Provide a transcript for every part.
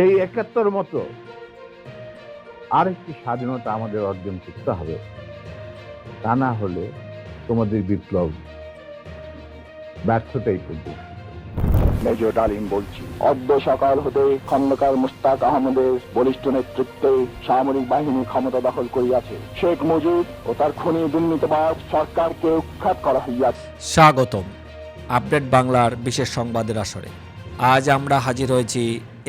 সেই একাত্তর মতো আরেকটি স্বাধীনতা আমাদের অর্জন করতে হবে। তা না হলে তোমাদের বিপ্লব ব্যর্থতাই করবে মেজর ডালিম বলছি অদ্য সকাল হতে খন্দকার মুস্তাক আহমদের বলিষ্ঠ নেতৃত্বে সামরিক বাহিনী ক্ষমতা দখল করিয়াছে। শেখ মুজিব ও তার খনি দুর্নীতিবাজ সরকারকে উৎখাত করা হইয়াছে। স্বাগতম আপডেট বাংলার বিশেষ সংবাদের আসরে। আজ আমরা হাজির হয়েছি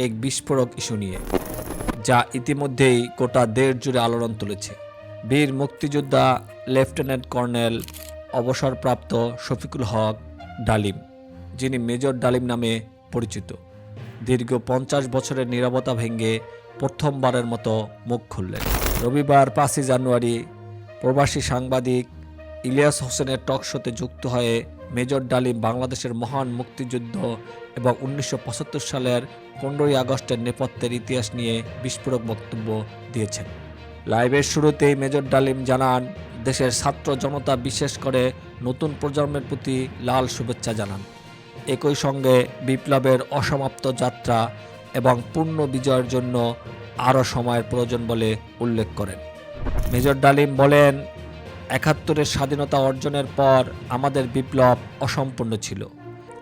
এক বিস্ফোরক ইস্যু নিয়ে, যা ইতিমধ্যেই গোটা দেশ জুড়ে আলোড়ন তুলেছে। বীর মুক্তিযোদ্ধা লেফটেন্যান্ট কর্নেল অবসরপ্রাপ্ত শফিকুল হক ডালিম, যিনি মেজর ডালিম নামে পরিচিত। দীর্ঘ পঞ্চাশ বছরের নিরবতা ভেঙে প্রথমবারের মতো মুখ খুললেন। রবিবার পাঁচই জানুয়ারি প্রবাসী সাংবাদিক ইলিয়াস হোসেনের টক শোতে যুক্ত হয়ে মেজর ডালিম বাংলাদেশের মহান মুক্তিযুদ্ধ এবং উনিশশো পঁচাত্তর সালের পনেরোই আগস্টের নেপথ্যের ইতিহাস নিয়ে বিস্ফোরক বক্তব্য দিয়েছেন। লাইভের শুরুতেই মেজর ডালিম জানান, দেশের ছাত্র জনতা বিশেষ করে নতুন প্রজন্মের প্রতি লাল শুভেচ্ছা জানান। একই সঙ্গে বিপ্লবের অসমাপ্ত যাত্রা এবং পূর্ণ বিজয়ের জন্য আরও সময়ের প্রয়োজন বলে উল্লেখ করেন। মেজর ডালিম বলেন একাত্তরের স্বাধীনতা অর্জনের পর আমাদের বিপ্লব অসম্পূর্ণ ছিল।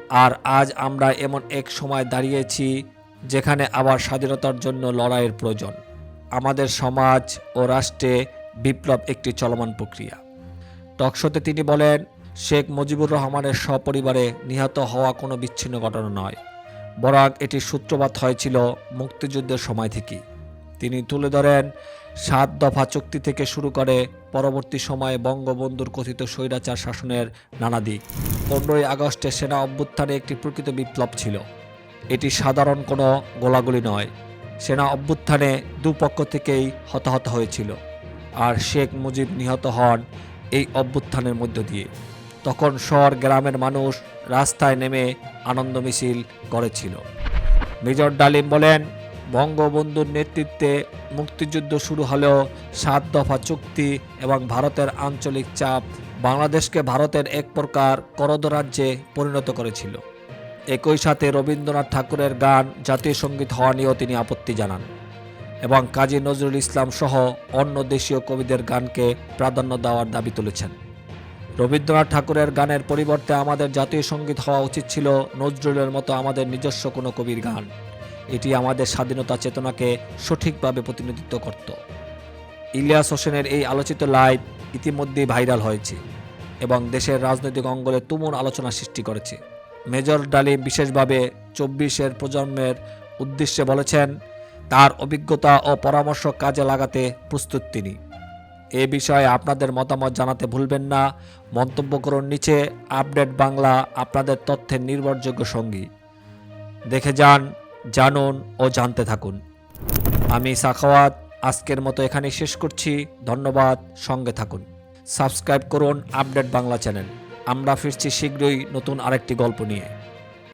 আর আজ আমরা এমন এক সময় দাঁড়িয়েছি যেখানে আবার স্বাধীনতার জন্য লড়াইয়ের প্রয়োজন। আমাদের সমাজ ও রাষ্ট্রে বিপ্লব একটি চলমান প্রক্রিয়া। টকশোতে তিনি বলেন, শেখ মুজিবুর রহমানের সপরিবারে নিহত হওয়া কোনো বিচ্ছিন্ন ঘটনা নয় বরাক এটির সূত্রপাত হয়েছিল মুক্তিযুদ্ধের সময় থেকেই। তিনি তুলে ধরেন, সাত দফা চুক্তি থেকে শুরু করে পরবর্তী সময়ে বঙ্গবন্ধুর কথিত স্বৈরাচার শাসনের নানা দিক। পনেরোই আগস্টে সেনা অভ্যুত্থানে একটি প্রকৃত বিপ্লব ছিল। এটি সাধারণ কোনো গোলাগুলি নয়। সেনা অভ্যুত্থানে দুপক্ষ থেকেই হতাহত হয়েছিল। আর শেখ মুজিব নিহত হন এই অভ্যুত্থানের মধ্য দিয়ে। তখন শহর গ্রামের মানুষ রাস্তায় নেমে আনন্দ মিছিল করেছিল। মেজর ডালিম বলেন বঙ্গবন্ধুর নেতৃত্বে মুক্তিযুদ্ধ শুরু হলেও সাত দফা চুক্তি এবং ভারতের আঞ্চলিক চাপ বাংলাদেশকে ভারতের এক প্রকার করদ রাজ্যে পরিণত করেছিল। একই সাথে রবীন্দ্রনাথ ঠাকুরের গান, জাতীয় সংগীত হওয়া নিয়েও তিনি আপত্তি জানান এবং কাজী নজরুল ইসলাম সহ অন্য দেশীয় কবিদের গানকে প্রাধান্য দেওয়ার দাবি তুলেছেন। রবীন্দ্রনাথ ঠাকুরের গানের পরিবর্তে আমাদের জাতীয় সংগীত হওয়া উচিত ছিল নজরুলের মতো আমাদের নিজস্ব কোনো কবির গান। এটি আমাদের স্বাধীনতা চেতনাকে সঠিকভাবে প্রতিনিধিত্ব করত। ইলিয়াস হোসেনের এই আলোচিত লাইভ ইতিমধ্যেই ভাইরাল হয়েছে এবং দেশের রাজনৈতিক অঙ্গলে তুমুল আলোচনা সৃষ্টি করেছে। মেজর ডালিম বিশেষভাবে চব্বিশের প্রজন্মের উদ্দেশ্যে বলেছেন, তার অভিজ্ঞতা ও পরামর্শ কাজে লাগাতে প্রস্তুত তিনি। এ বিষয়ে আপনাদের মতামত জানাতে ভুলবেন না। মন্তব্য করুন নিচে, আপডেট বাংলা আপনাদের তথ্যের নির্ভরযোগ্য সঙ্গী। দেখে যান জানুন ও জানতে থাকুন। আমি সাখাওয়াত, আজকের মতো এখানে শেষ করছি। ধন্যবাদ, সঙ্গে থাকুন। সাবস্ক্রাইব করুন আপডেট বাংলা চ্যানেল। আমরা ফিরছি শীঘ্রই নতুন আরেকটি গল্প নিয়ে।